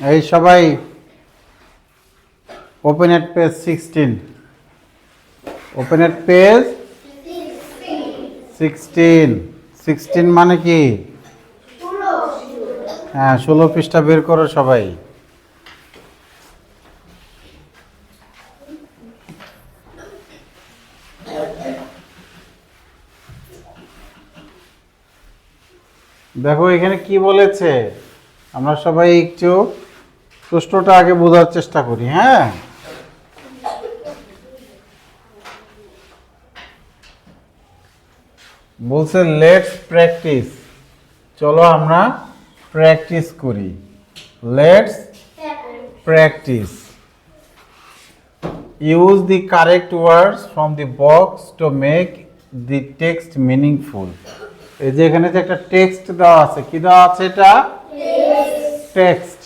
এই সবাই open at page sixteen open at page sixteen sixteen মানে কি? হ্যাঁ ষোলো পৃষ্ঠা বের করো সবাই। দেখো এখানে কি বলেছে? আমরা সবাই একটু প্রশ্নটা আগে বোঝার চেষ্টা করি হ্যাঁ? বলছে লেটস প্র্যাকটিস চলো আমরা প্র্যাকটিস করি। Let's practice use the correct words from the box to make the text meaningful এই যে এখানে যে একটা টেক্সট দেওয়া আছে কি দেওয়া আছে এটা? টেক্সট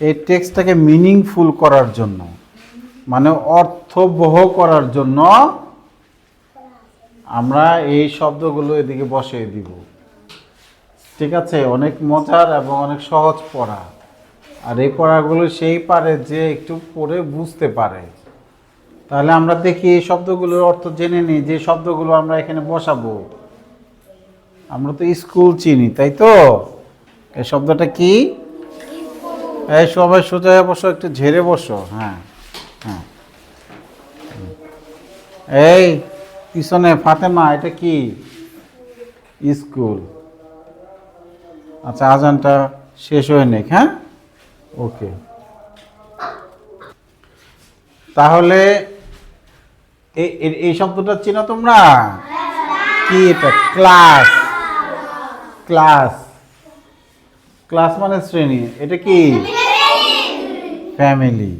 এই টেক্সটটাকে মিনিংফুল করার জন্য মানে অর্থবহ করার জন্য আমরা এই শব্দগুলো এদিকে বসিয়ে দিব। ঠিক আছে? অনেক মজার এবং অনেক সহজ পড়া। আর এই পড়াগুলো সেই পারে যে একটু পড়ে বুঝতে পারে। তাহলে আমরা দেখি এই শব্দগুলোর অর্থ জেনে নিই, যে শব্দগুলো আমরা এখানে বসাবো। আমরা তো স্কুল চিনি, তাই তো? এই শব্দটা কি? এই সবাই সোজা হয়ে বসো, একটু ঝেড়ে বসো হ্যাঁ হ্যাঁ। এই, পিছনে ফাতেমা, এটা কি? স্কুল। আচ্ছা আজানটা শেষ হয়ে নেক হ্যাঁ? ওকে। তাহলে এই- শব্দটা চেনো তোমরা? কি এটা? ক্লাস। ক্লাস। ক্লাস মানে শ্রেণি। এটা কি? ফ্যামিলি।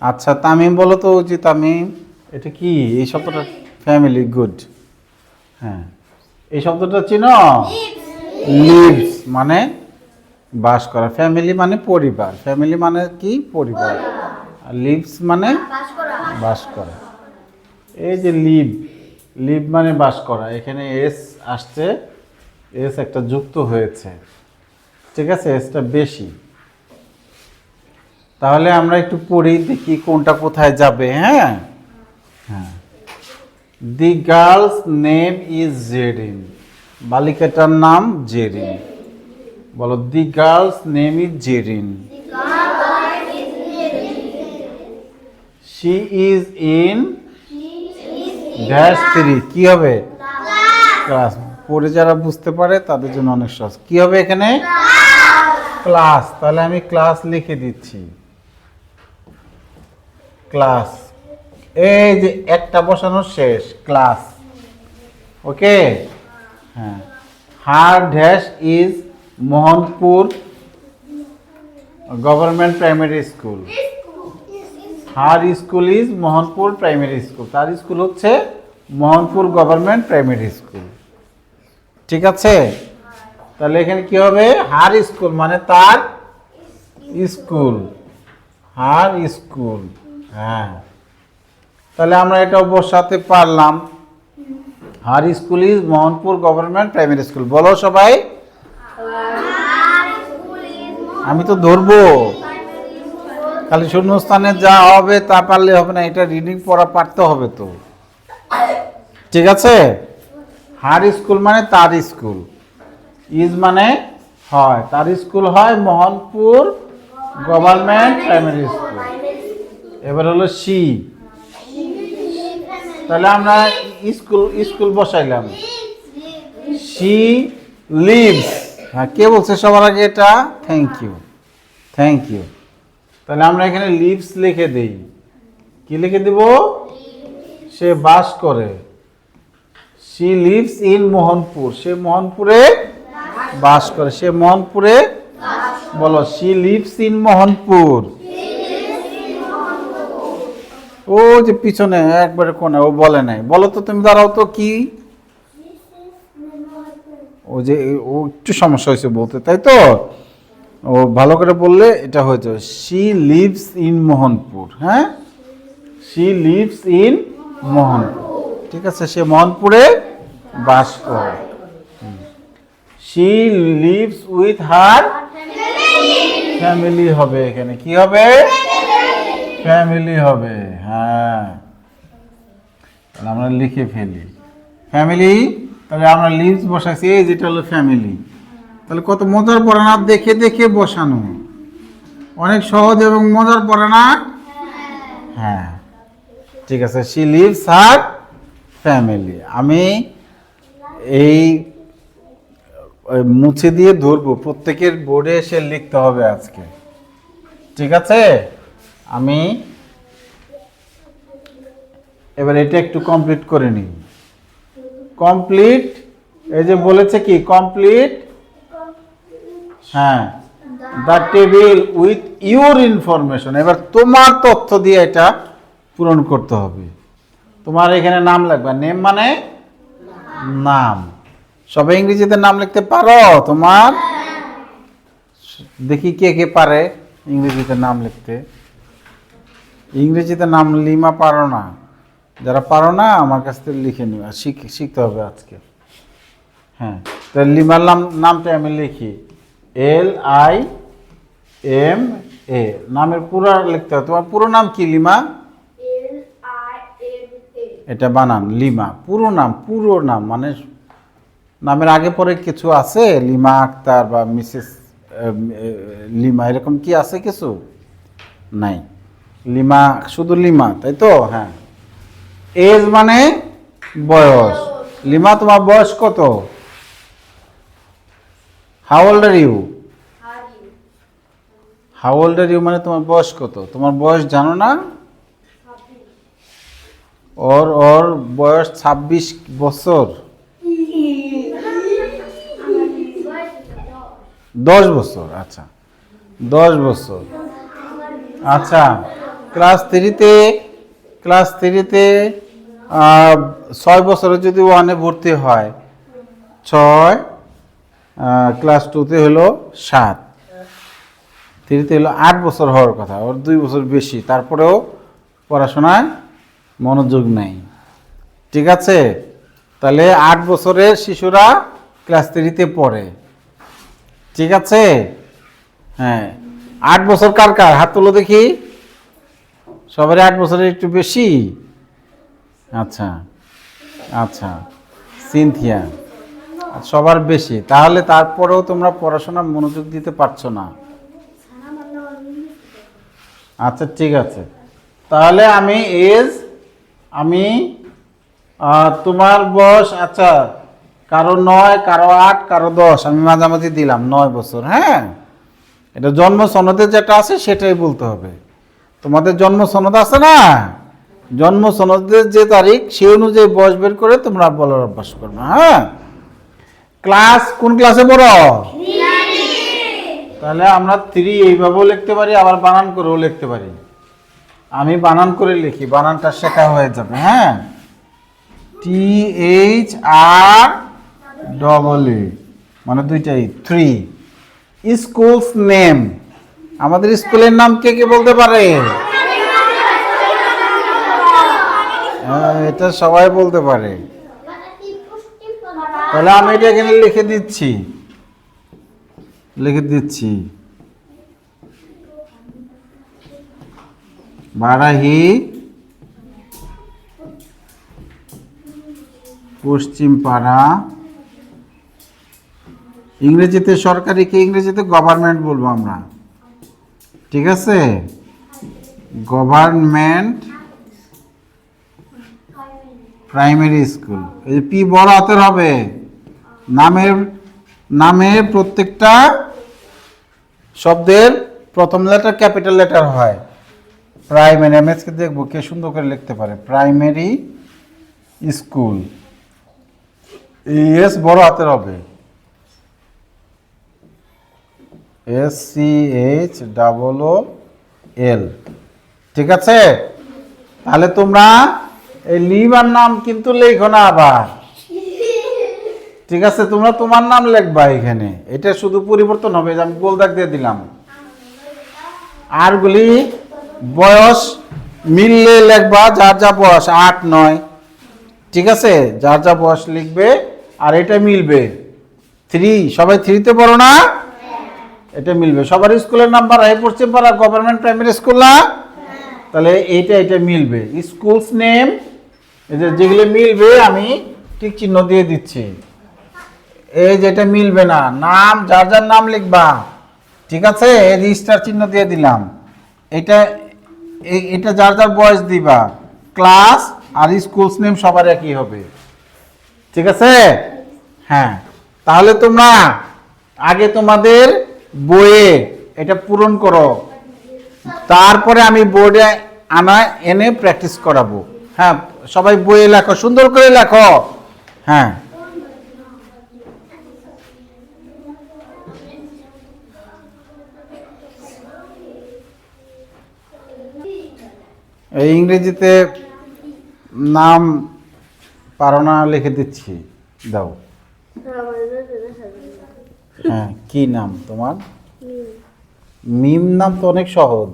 আচ্ছা তামিম বলো তো যে তামিম এটা কি? এই শব্দটা ফ্যামিলি গুড। হ্যাঁ। এই শব্দটা চিনো? লিভস মানে বাস করা। ফ্যামিলি মানে পরিবার। ফ্যামিলি মানে কি? পরিবার। আর লিভস মানে বাস করা। এই যে লিভ লিভ মানে বাস করা। এখানে এস আসছে। এস একটা যুক্ত হয়েছে। ঠিক আছে? এসটা বেশি। তাহলে আমরা একটু পড়ি, দেখি কোনটা কোথায় যাবে হ্যাঁ? হ্যাঁ। The girl's name is Zerin বালিকাটার নাম জেরিন বলো the girl's name is Zerin she is in dash three কি হবে? ক্লাস পড়ে যারা বুঝতে পারে, তাদের জন্য অনেক সহজ। কি হবে এখানে? ক্লাস তাহলে আমি ক্লাস লিখে দিচ্ছি। ক্লাস এই যে একটা বসানো শেষ ক্লাস ওকে হ্যাঁ। Her dash is Mohanpur government primary school her school is Mohanpur primary school তার স্কুল হচ্ছে মোহনপুর গভর্নমেন্ট প্রাইমারি স্কুল ঠিক আছে? তাহলে এখানে কি হবে? হার স্কুল মানে তার স্কুল হার স্কুল তাহলে আমরা এটাও বসাতে পারলাম। Her school is Mohanpur government primary school. বলো সবাই। আমি তো ধরবো। খালি শূন্যস্থানে যা হবে তা পারলে হবে না, এটা রিডিং পড়া পারতে হবে তো। ঠিক আছে? হার স্কুল মানে তার স্কুল। ইজ মানে হয়। তার স্কুল হয় মোহনপুর গভর্নমেন্ট প্রাইমারি স্কুল। এবার হলো সি। তাহলে আমরা স্কুল স্কুল বসাইলাম। She lives. হ্যাঁ কে বলছে সবার আগে এটা? থ্যাংক ইউ থ্যাংক ইউ তাহলে আমরা এখানে লিভস লিখে দিই। কি লিখে দেব? সে বাস করে। She lives in Mohanpur. সে মোহনপুরে বাস করে। সে মোহনপুরে বলো, সি লিভস ইন মোহনপুর। ও যে পিছনে একবারে কোনে ও বলে নাই। বলো তো তুমি দাঁড়াও তো কি? ও যে ও একটু সমস্যা হয়েছে বলতে তাই তো? ও ভালো করে বললে এটা হয়ে যাবে। শি লিভস ইন মোহনপুর হ্যাঁ? শি লিভস ইন মোহনপুর ঠিক আছে সে মোহনপুরে বাস করে। She lives with her family হবে এখানে। কি হবে? ফ্যামিলি হবে। হ্যাঁ। তাহলে আমরা লিখে ফেলি। ফ্যামিলি তাহলে আমরা লিভস বসাইছি, এই যেটা হলো ফ্যামিলি তাহলে কত মজার পড়ে না, দেখে দেখে বসানো। অনেক সহজ এবং মজার পড়ে না? হ্যাঁ। ঠিক আছে শি লিভস হার ফ্যামিলি আমি এই মুছে দিয়ে ধরবো। প্রত্যেকের বোর্ডে এসে লিখতে হবে আজকে। ঠিক আছে? আমি এবার এটা একটু কমপ্লিট করে নিই। কমপ্লিট এই যে বলেছে কি? কমপ্লিট হ্যাঁ the table with your information এবার তোমার তথ্য দিয়ে এটা পূরণ করতে হবে। তোমার এখানে নাম লাগবে। নেম মানে নাম। সবাই ইংরেজিতে নাম লিখতে পারো? তোমার? দেখি কে কে পারে ইংরেজিতে নাম লিখতে। ইংরেজিতে নাম লিমা পারো না। যারা পারো না আমার কাছ থেকে লিখে নিও। শিখ শিখতে হবে আজকে। হ্যাঁ। তো লিমার নাম নামটা আমি লিখি। L I M A. নামের পুরো লিখতে হবে। তোমার পুরো নাম কি লিমা. এটা বানান লিমা। পুরো নাম পুরো নাম। মানে নামের আগে পরে কিছু আছে? লিমা আক্তার বা মিসেস লিমা। এরকম কি আছে কিছু? নাই। লিমা শুধু লিমা তাই তো? হ্যাঁ। এজ মানে বয়স। লিমা, তোমার বয়স কত? How old are you how old are you মানে তোমার বয়স কত? তোমার বয়স জানো না? ওর ওর বয়স ছাব্বিশ বছর। দশ বছর আচ্ছা। দশ বছর। আচ্ছা ক্লাস থ্রিতে ক্লাস থ্রিতে ছয় বছরে যদি ওয়ানে ভর্তি হয়, ছয় ক্লাস টুতে হলো সাত। থ্রিতে হলো আট বছর হওয়ার কথা, ওর দুই বছর বেশি, তারপরেও পড়াশোনায় মনোযোগ নেই। ঠিক আছে? তাহলে আট বছরের শিশুরা ক্লাস থ্রিতে পড়ে। ঠিক আছে? হ্যাঁ। আট বছর কার কার? হাত তুলো দেখি। সবারই আট বছরের একটু বেশি? আচ্ছা আচ্ছা সিনথিয়া সবার বেশি। তাহলে তারপরেও তোমরা পড়াশোনা মনোযোগ দিতে পারছ না। আচ্ছা ঠিক আছে। তাহলে আমি এজ, আমি তোমার বয়স আচ্ছা কারও নয়, কারও আট, কারও দশ, আমি মাঝামাঝি দিলাম, নয় বছর হ্যাঁ? এটা জন্ম সনদে যেটা আছে, সেটাই বলতে হবে। তোমাদের জন্ম সনদ আছে না? জন্ম সনদের যে তারিখ সেই অনুযায়ী বয়স বের করে তোমরা বলার অভ্যাস করবে হ্যাঁ? ক্লাস কোন ক্লাসে পড়ো? তাহলে আমরা থ্রি এইভাবেও লিখতে পারি, আবার বানান করেও লিখতে পারি। আমি বানান করে লিখি, বানানটা শেখা হয়ে যাবে হ্যাঁ? টি এইচ আর ডবল মানে দুইটাই থ্রি স্কুলস নেম আমাদের স্কুলের নাম কে কে বলতে পারে? এটা সবাই বলতে পারে। তাহলে আমি এটা এখানে লিখে দিচ্ছি। লিখে দিচ্ছি। বারাহি পশ্চিম পাড়া ইংরেজিতে সরকারিকে ইংরেজিতে গভর্নমেন্ট বলব আমরা? ঠিক আছে? গভর্নমেন্ট প্রাইমারি স্কুল এই যে পি বড় হাতের হবে। নামের নামের প্রত্যেকটা শব্দের প্রথম লেটার ক্যাপিটাল লেটার হয়। প্রাইমারি আমি আজকে দেখব কে সুন্দর করে লিখতে পারে। প্রাইমারি স্কুল এস বড় হাতের হবে। S C H double O L ঠিক আছে? তাহলে তোমরা এই লিভার নাম কিন্তু লেখো না আবার। ঠিক আছে? তোমরা তোমার নাম লিখবা এখানে। এটা শুধু পরিবর্তন হবে আমি গোল দাগ দিয়ে দিলাম। আরগুলি বয়স মিললে লিখবা, যার যা বয়স, আট, নয়। ঠিক আছে? যার যা বয়স লিখবে, আর এটা মিলবে। থ্রি সবাই থ্রিতে পড়ো না? এটা মিলবে। সবার স্কুলের নাম্বার আই পশ্চিম পাড়া গভর্নমেন্ট প্রাইমারি স্কুল না? তাহলে এইটা, এটা মিলবে। স্কুলস নেম এটা যেগুলো মিলবে, আমি ঠিক চিহ্ন দিয়ে দিচ্ছি। এই যেটা মিলবে না, নাম, যার যার নাম লিখবা। ঠিক আছে? রেজিস্টার চিহ্ন দিয়ে দিলাম। এটা এটা যার যার বয়স দিবা। ক্লাস আর স্কুলস নেম সবার একই হবে। ঠিক আছে? হ্যাঁ। তাহলে তোমরা, আগে তোমাদের বইয়ে এটা পূরণ করো। তারপরে আমি বোর্ডে আনা, এনে প্র্যাকটিস করাবো। হ্যাঁ সবাই বইয়ে লেখো, সুন্দর করে লেখো। হ্যাঁ। এই ইংরেজিতে নাম পারো না লিখে দিচ্ছি। দাও। হ্যাঁ কি নাম তোমার? মিম নাম তো অনেক সহজ।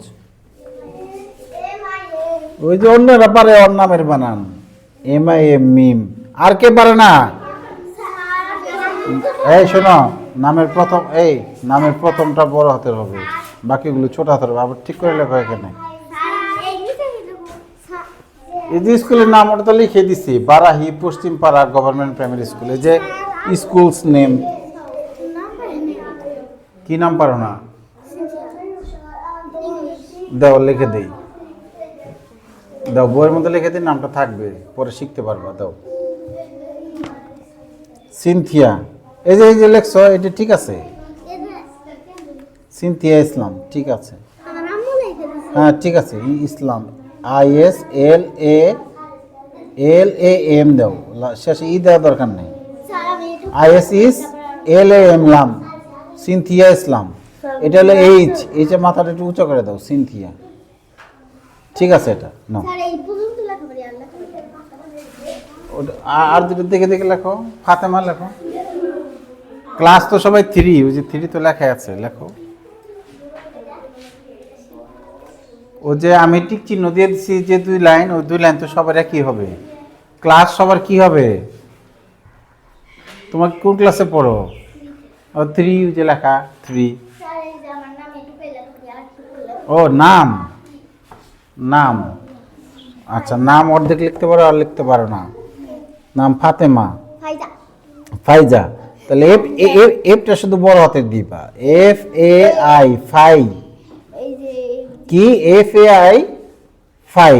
ওই যে অন্যরা পারে ওর নামের বানান। M I M Mim. আর কে পারে না? এই শোনো, নামের প্রথম, এই নামের প্রথমটা বড় হাতের হবে। বাকিগুলো ছোট হাতের হবে। আবার ঠিক করে লেখো এখানে। এই যে স্কুলের নাম, ওটা তো লিখে দিছি। বারাহি পশ্চিম পাড়া গভর্নমেন্ট প্রাইমারি স্কুলে। যে স্কুলস নেম। কি নাম পারো না? দাও লিখে দেই। দাও বইয়ের মধ্যে লিখে দিই নামটা থাকবে পরে শিখতে পারবা দাও। সিনথিয়া এই যে এই যে লেখছ এটা ঠিক আছে? সিনথিয়া ইসলাম ঠিক আছে। হ্যাঁ ঠিক আছে Islam. I S L A L A M দাও। শেষে ই দেওয়ার দরকার নেই। আই এস ইস এল এ এম লাম। সিনথিয়া ইসলাম। এটা হলো এইচ এইচের মাথাটা একটু উঁচু করে দাও সিনথিয়া। ঠিক আছে এটা নাও। আর দুটো দেখে দেখে লেখো ফাতেমা লেখো। ক্লাস তো সবাই থ্রি ওই যে থ্রি তো লেখা আছে লেখো। ও যে আমি ঠিক চিহ্ন দিয়ে দিচ্ছি যে দুই লাইন ওই দুই লাইন তো সবার একই হবে। ক্লাস সবার কি হবে? তোমার কোন ক্লাসে পড়ো? ও থ্রি যে লেখা থ্রি ও নাম। নাম। আচ্ছা নাম অর্ধেক লিখতে পারো আর লিখতে পারো না। নাম ফাতেমা। ফাইজা। তাহলে এফ এফটা শুধু বড় হাতের দিবা। এফ এ আই ফাই। কি? এফ এ আই ফাই।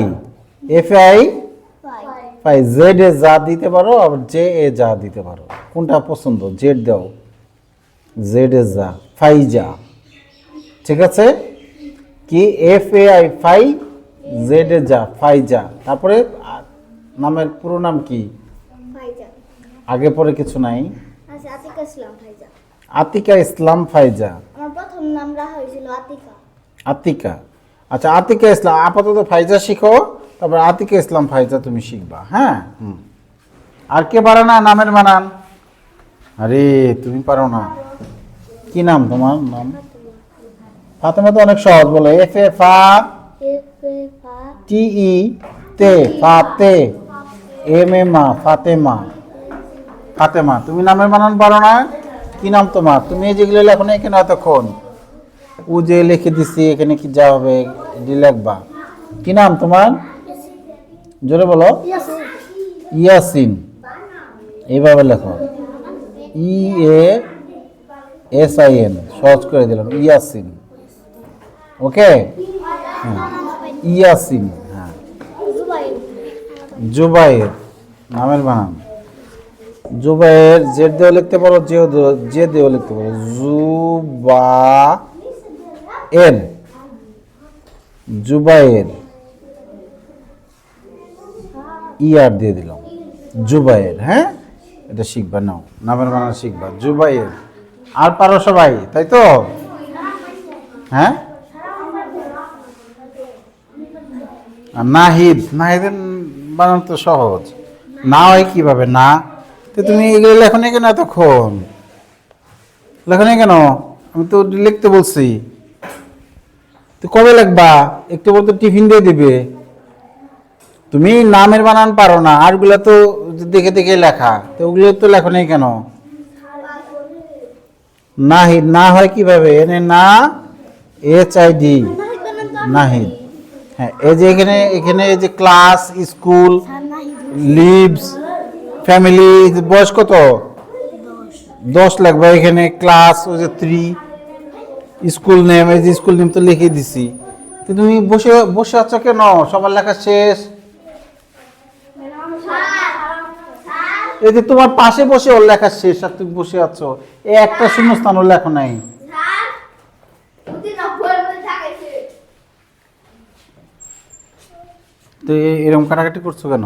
এফ এ আই ফাই। জেড এ যা দিতে পারো আবার জে এ যা দিতে পারো। কোনটা পছন্দ? জেড দাও। জেড এ যা ফাইজা ঠিক আছে? কি? এফ এ আই ফাই জেড এ যা ফাইজা তারপরে নামের পুরো নাম কি? আগে পরে কিছু নাই। আতিকা ইসলাম ফাইজা আমার প্রথম নাম রাখা হয়েছিল আতিকা। আতিকা। আচ্ছা আতিকা ইসলাম আপাতত ফাইজা শিখো। তারপর আতিকা ইসলাম ফাইজা তুমি শিখবা হ্যাঁ? হুম। আর কে পারো না নামের বানান আরে তুমি পারো না। কি নাম তোমার? নাম? ফাতেমা তো অনেক সহজ বলো। এফ এ ফা টি ই তে, ফাতে। এম এ মা, ফাতেমা। ফাতেমা, তুমি নামের বানান পারো না? কি নাম তোমার? তুমি যেগুলো লেখো না এখানে এতক্ষণ। ও যে লিখে দিচ্ছি এখানে কি যা হবে, এটি লিখবা। কি নাম তোমার? জোরে বলো। ইয়াসিন। এইভাবে লেখো। E A S I N সহজ করে দিলাম ইয়াসিন। ওকে? হ্যাঁ ইয়াসিন হ্যাঁ। জুবাইর নামের বানান জুবাইর জেড দিয়েও লিখতে পারো জেও জে দিয়েও লিখতে পারো। জুবা এর জুবাইর। ইয়ার দিয়ে দিলাম। জুবাইর হ্যাঁ? এটা শিখবা নাও। নামের বানান শিখবা। জুবাইর। আর পারো সবাই, তাই তো? হ্যাঁ? নাহিদ, নাহিদের বানান তো সহজ। না হয় কীভাবে না? তো তুমি এগুলো লেখো না কেন এতক্ষণ? লেখো না কেন? আমি তো লিখতে বলছি। তো কবে লিখবা? একটু বলতে টিফিন দিয়ে দিবে। তুমি নামের বানান পারো না, আরগুলো তো দেখে দেখে লেখা। তো ওগুলো তো লেখো নাই কেন? নাহিদ না হয় কীভাবে? এনে না এইচ আই ডি নাহিদ। হ্যাঁ এই যে এখানে এখানে এই যে ক্লাস স্কুল লিভস ফ্যামিলি বয়স কত? দশ লাগবে এখানে ক্লাস ওই যে থ্রি স্কুল নেম এই যে স্কুল নেম তো লিখে দিছি। তুমি বসে বসে আছো কেন? সবার লেখা শেষ। এই যে তোমার পাশে বসে ওর লেখা শেষ আর তুমি বসে আছো একটা শূন্যস্থান ওর লেখা নাই। তো এরকম কাটাকাটি করছ কেন?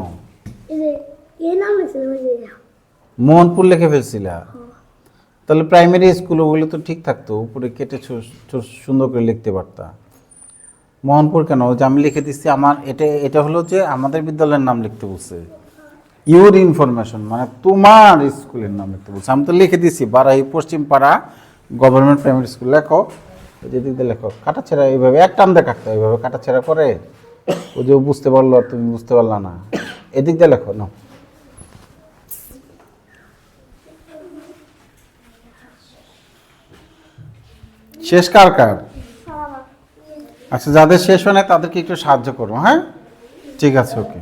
মোহনপুর লিখে ফেলছিলা? তাহলে প্রাইমারি স্কুল ওগুলো তো ঠিক থাকতো উপরে কেটে সুন্দর করে লিখতে পারতা। মোহনপুর কেন? যে আমি লিখে দিচ্ছি আমার এটা এটা হলো যে আমাদের বিদ্যালয়ের নাম লিখতে বলছে। ইউর ইনফরমেশন মানে তোমার স্কুলের নাম লিখতে বলছে। আমি তো লিখে দিচ্ছি বারাই পশ্চিম পাড়া গভর্নমেন্ট প্রাইমারি স্কুল। লেখো ওই যে দিক দিয়ে লেখো, কাটাছেড়া এইভাবে, এক টান দিয়ে কাটতে এইভাবে, কাটাছেড়া করে। ও যে বুঝতে পারল, তুমি বুঝতে পারলা না। এদিক দিয়ে লেখো না শেষ কার কার? আচ্ছা যাদের শেষ হয় না তাদেরকে একটু সাহায্য করো হ্যাঁ? ঠিক আছে, ওকে।